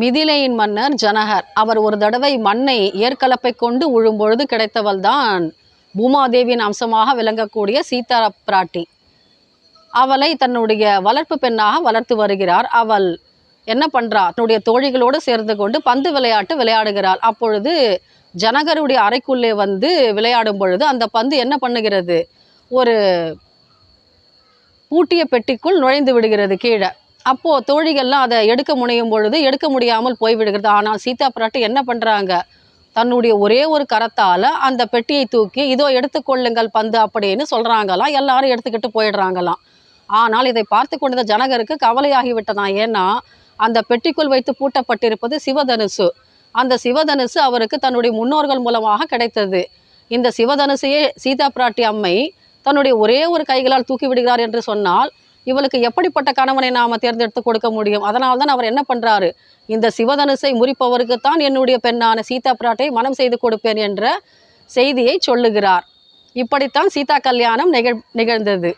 மிதிலையின் மன்னர் ஜனகர். அவர் ஒரு தடவை மண்ணை ஏற்கலப்பை கொண்டு உழும்பொழுது கிடைத்தவள் தான் பூமாதேவியின் அம்சமாக விளங்கக்கூடிய சீதா பிராட்டி அவளை தன்னுடைய வளர்ப்பு பெண்ணாக வளர்த்து வருகிறார். அவள் என்ன பண்றா? தன்னுடைய தோழிகளோடு சேர்ந்து கொண்டு பந்து விளையாட்டு விளையாடுகிறாள். அப்பொழுது ஜனகருடைய அறைக்குள்ளே வந்து விளையாடும் பொழுது அந்த பந்து என்ன பண்ணுகிறது? ஒரு பூட்டிய பெட்டிக்குள் நுழைந்து விடுகிறது கீழே. அப்போ தோழிகள்லாம் அதை எடுக்க முனையும் பொழுது எடுக்க முடியாமல் போய்விடுகிறது. ஆனால் சீதா பிராட்டி என்ன பண்ணுறாங்க தன்னுடைய ஒரே ஒரு கரத்தால் அந்த பெட்டியை தூக்கி இதோ எடுத்துக்கொள்ளுங்கள் பந்து அப்படின்னு சொல்கிறாங்களாம் எல்லாரும் எடுத்துக்கிட்டு போயிடுறாங்களாம். ஆனால் இதை பார்த்து கொண்டிருந்த ஜனகருக்கு கவலையாகிவிட்டதான் ஏன்னா அந்த பெட்டிக்குள் வைத்து பூட்டப்பட்டிருப்பது சிவதனுசு. அந்த சிவதனுசு அவருக்கு தன்னுடைய முன்னோர்கள் மூலமாக கிடைத்தது. இந்த சிவதனுசையே சீதா பிராட்டி அம்மை தன்னுடைய ஒரே ஒரு கைகளால் தூக்கி விடுகிறார் என்று சொன்னால் இவளுக்கு எப்படிப்பட்ட கணவனை நாம் தேர்ந்தெடுத்து கொடுக்க முடியும்? அதனால் தான் அவர் என்ன பண்றாரு? இந்த சிவதனுசை முறிப்பவருக்குத்தான் என்னுடைய பெண்ணான சீதா பிராட்டை மனம் செய்து கொடுப்பேன் என்ற செய்தியை சொல்லுகிறார். இப்படித்தான் சீதா கல்யாணம் நிகழ் நிகழ்ந்தது.